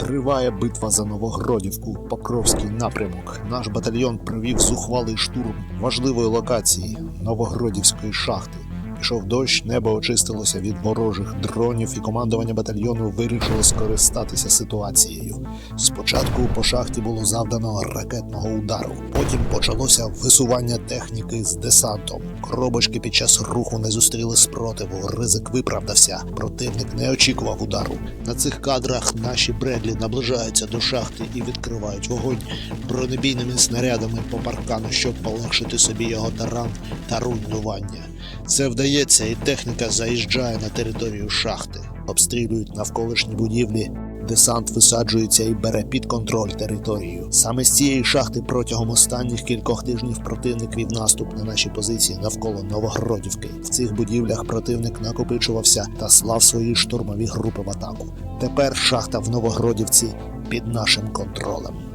Триває битва за Новогродівку, Покровський напрямок. Наш батальйон провів зухвалий штурм важливої локації Новогродівської шахти. Пішов дощ, небо очистилося від ворожих дронів, і командування батальйону вирішило скористатися ситуацією. Спочатку по шахті було завдано ракетного удару. Потім почалося висування техніки з десантом. Коробочки під час руху не зустріли спротиву. Ризик виправдався. Противник не очікував удару. На цих кадрах наші Бредлі наближаються до шахти і відкривають вогонь бронебійними снарядами по паркану, щоб полегшити собі його таран та руйнування. Це вдається, і техніка заїжджає на територію шахти, обстрілюють навколишні будівлі. Десант висаджується і бере під контроль територію. Саме з цієї шахти протягом останніх кількох тижнів противник вів наступ на наші позиції навколо Новогродівки. В цих будівлях противник накопичувався та слав свої штурмові групи в атаку. Тепер шахта в Новогродівці під нашим контролем.